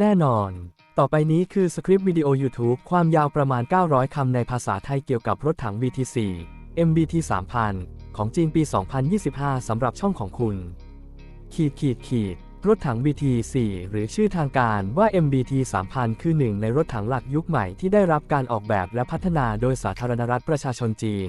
แน่นอน ต่อไปนี้คือสคริปต์วิดีโอ YouTube ความยาวประมาณ 900 คำในภาษาไทยเกี่ยวกับรถถัง VT4 MBT 3000 ของจีนปี 2025 สำหรับช่องของคุณ ขีดขีดขีด รถถัง BT4 หรือชื่อทางการว่า MBT 3000 คือหนึ่งในรถถังหลักยุคใหม่ที่ได้รับการออกแบบและพัฒนาโดยสาธารณรัฐประชาชนจีน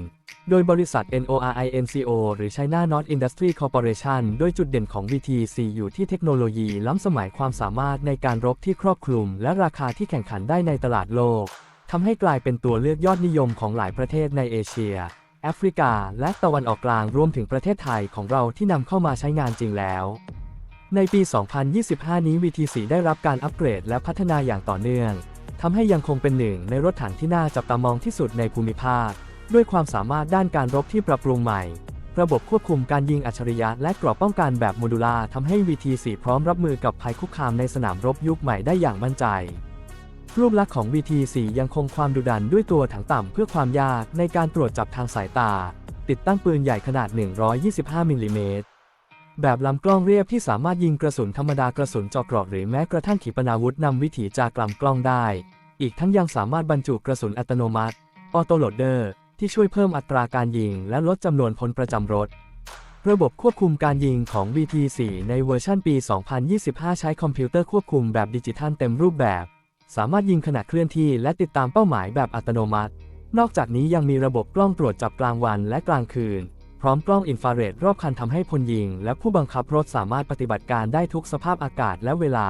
โดยบริษัท NORINCO หรือ China North Industry Corporation โดยจุดเด่นของ VT4 อยู่ที่เทคโนโลยีล้ำสมัยความสามารถในการรบที่ครอบคลุม และราคาที่แข่งขันได้ในตลาดโลกทำให้กลายเป็นตัวเลือกยอดนิยมของหลายประเทศในเอเชีย แอฟริกา และตะวันออกกลางรวมถึงประเทศไทยของเราที่นำเข้ามาใช้งานจริงแล้ว ในปี 2025 นี้ VT4 ได้รับการอัปเกรดและพัฒนาอย่างต่อเนื่องทำให้ยังคงเป็นหนึ่งในรถถังที่น่าจับตามองที่สุดในภูมิภาค ด้วยความสามารถด้านการรบที่ปรับปรุงใหม่ ระบบควบคุมการยิงอัจฉริยะและกรอบป้องกันแบบโมดูล่าทำให้ VT4 พร้อมรับมือกับภัยคุกคามในสนามรบยุคใหม่ได้อย่างมั่นใจ รูปลักษณ์ของ VT4 ยังคงความดุดันด้วยตัวถังต่ำเพื่อความยากในการตรวจจับทางสายตา ติดตั้งปืนใหญ่ขนาด 125 มิลลิเมตร แบบลำกล้องเรียบที่สามารถยิงกระสุนธรรมดากระสุนเจาะกราะหรือแม้กระทั่งขีปนาวุธนำวิถีจากลำกล้องได้ อีกทั้งยังสามารถบรรจุกระสุนอัตโนมัติออโตโหลดเดอร์ที่ช่วยเพิ่มอัตราการยิง และลดจำนวนพลประจำรถ ระบบควบคุมการยิงของ VT4 ในเวอร์ชันปี 2025 ใช้คอมพิวเตอร์ควบคุมแบบดิจิทัลเต็มรูปแบบ สามารถยิงขณะเคลื่อนที่และติดตามเป้าหมายแบบอัตโนมัติ นอกจากนี้ยังมีระบบกล้องตรวจจับกลางวันและกลางคืน พร้อมกล้องอินฟราเรดรอบคันทำให้พลยิง และผู้บังคับรถสามารถปฏิบัติการได้ทุกสภาพอากาศและเวลา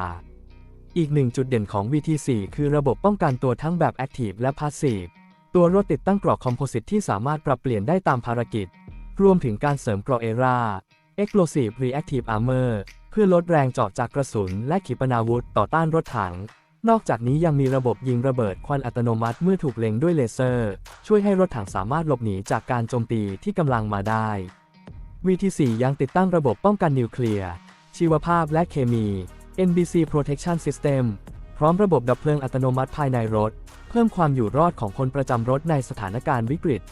อีกหนึ่งจุดเด่นของ VT4 คือระบบป้องกันตัวทั้งแบบ Active และ Passive ตัวรถติดตั้งกรอบคอมโพสิตที่สามารถปรับเปลี่ยนได้ตามภารกิจ รวมถึงการเสริมเกราะเอรา Explosive Reactive Armor เพื่อลดแรงเจาะจากกระสุนและขีปนาวุธต่อต้านรถถัง นอกจากนี้ยังมีระบบยิงระเบิดควันอัตโนมัติเมื่อถูกเล็งด้วยเลเซอร์ ช่วยให้รถถังสามารถหลบหนีจากการโจมตีที่กำลังมาได้ VT4 ยังติดตั้งระบบป้องกันนิวเคลียร์ ชีวภาพและเคมี NBC Protection System พร้อมระบบดับเพลิงอัตโนมัติภายในรถ เพิ่มความอยู่รอดของคนประจำรถในสถานการณ์วิกฤต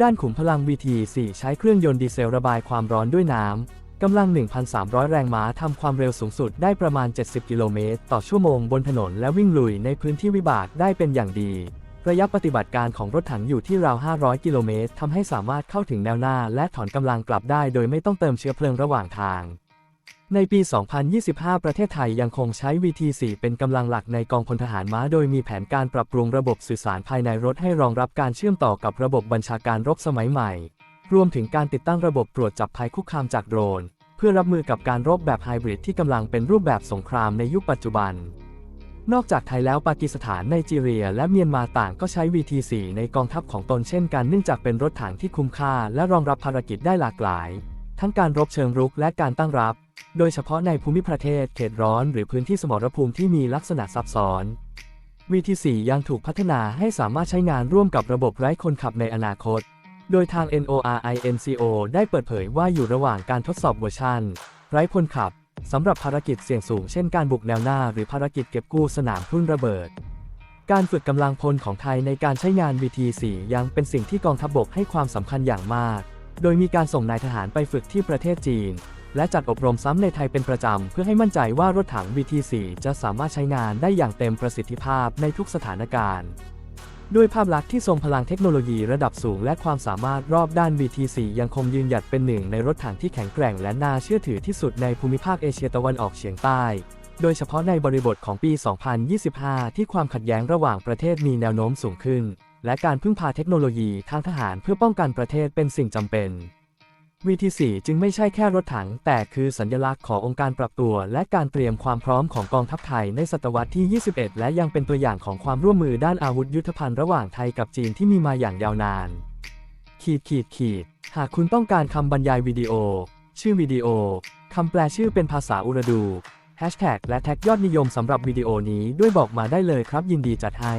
ด้านขุมพลัง VT4 ใช้เครื่องยนต์ดีเซลระบายความร้อนด้วยน้ำ กำลัง 1,300 แรงม้าทำความเร็วสูงสุดได้ประมาณ 70 กิโลเมตรต่อชั่วโมงบนถนนและวิ่งลุยในพื้นที่วิบากได้เป็นอย่างดี ระยะปฏิบัติการของรถถังอยู่ที่ราว 500 กิโลเมตรทำให้สามารถเข้าถึงแนวหน้าและถอนกำลังกลับได้โดยไม่ต้องเติมเชื้อเพลิงระหว่างทาง ในปี 2025 ประเทศไทยยังคงใช้ VT4 เป็นกำลังหลักในกองพลทหารม้า โดยมีแผนการปรับปรุงระบบสื่อสารภายในรถให้รองรับการเชื่อมต่อกับระบบบัญชาการรบสมัยใหม่ รวมถึงการติดตั้งระบบตรวจจับภัยคุกคามจากโดรน เพื่อรับมือกับการรบแบบไฮบริดที่กำลังเป็นรูปแบบสงครามในยุคปัจจุบัน นอกจากไทยแล้วปากีสถานไนจีเรีย และเมียนมาต่างก็ใช้ VT4 ในกองทัพของตนเช่นกันเนื่องจากเป็นรถถังที่คุ้มค่า และรองรับภารกิจได้หลากหลาย ทั้งการรบเชิงรุกและการตั้งรับ โดยเฉพาะในภูมิประเทศเขตร้อนหรือพื้นที่สมรภูมิที่มีลักษณะซับซ้อน VT4 ยังถูกพัฒนาให้สามารถใช้งานร่วมกับระบบไร้คนขับในอนาคต โดยทาง NORINCO ได้เปิดเผยว่าอยู่ระหว่างการทดสอบเวอร์ชันไร้คนขับสำหรับภารกิจเสี่ยงสูงเช่นการบุกแนวหน้าหรือภารกิจเก็บกู้สนามทุ่นระเบิด การฝึกกำลังพลของไทยในการใช้งาน VT4 ยังเป็นสิ่งที่กองทัพบบกให้ความสำคัญอย่างมาก โดยมีการส่งนายทหารไปฝึกที่ประเทศจีน และจัดอบรมซ้ำในไทยเป็นประจำ เพื่อให้มั่นใจว่ารถถัง VT4 จะสามารถใช้งานได้อย่างเต็มประสิทธิภาพในทุกสถานการณ์ ด้วยภาพลักษณ์ที่ทรงพลังเทคโนโลยีระดับสูงและความสามารถรอบด้าน BT4 ยังคงยืนหยัดเป็นหนึ่งในรถถังที่แข็งแกร่งและน่าเชื่อถือที่สุดในภูมิภาคเอเชียตะวันออกเฉียงใต้ โดยเฉพาะในบริบทของปี 2025 ที่ความขัดแย้งระหว่างประเทศมีแนวโน้มสูงขึ้น และการพึ่งพาเทคโนโลยีทางทหารเพื่อป้องกันประเทศเป็นสิ่งจำเป็น VT4 จึงไม่ใช่แค่รถถัง แต่คือสัญลักษณ์ขององค์การปรับตัว และการเตรียมความพร้อมของกองทัพไทยในศตวรรษที่ 21 และยังเป็นตัวอย่างของความร่วมมือด้านอาวุธยุทโธภัณฑ์ระหว่างไทยกับจีนที่มีมาอย่างยาวนาน ขีดขีดขีด หากคุณต้องการคำบรรยายวิดีโอ ชื่อวิดีโอ คำแปลชื่อเป็นภาษาอุรดู แฮชแท็กและแท็กยอดนิยมสำหรับวิดีโอนี้ด้วยบอกมาได้เลยครับยินดีจัดให้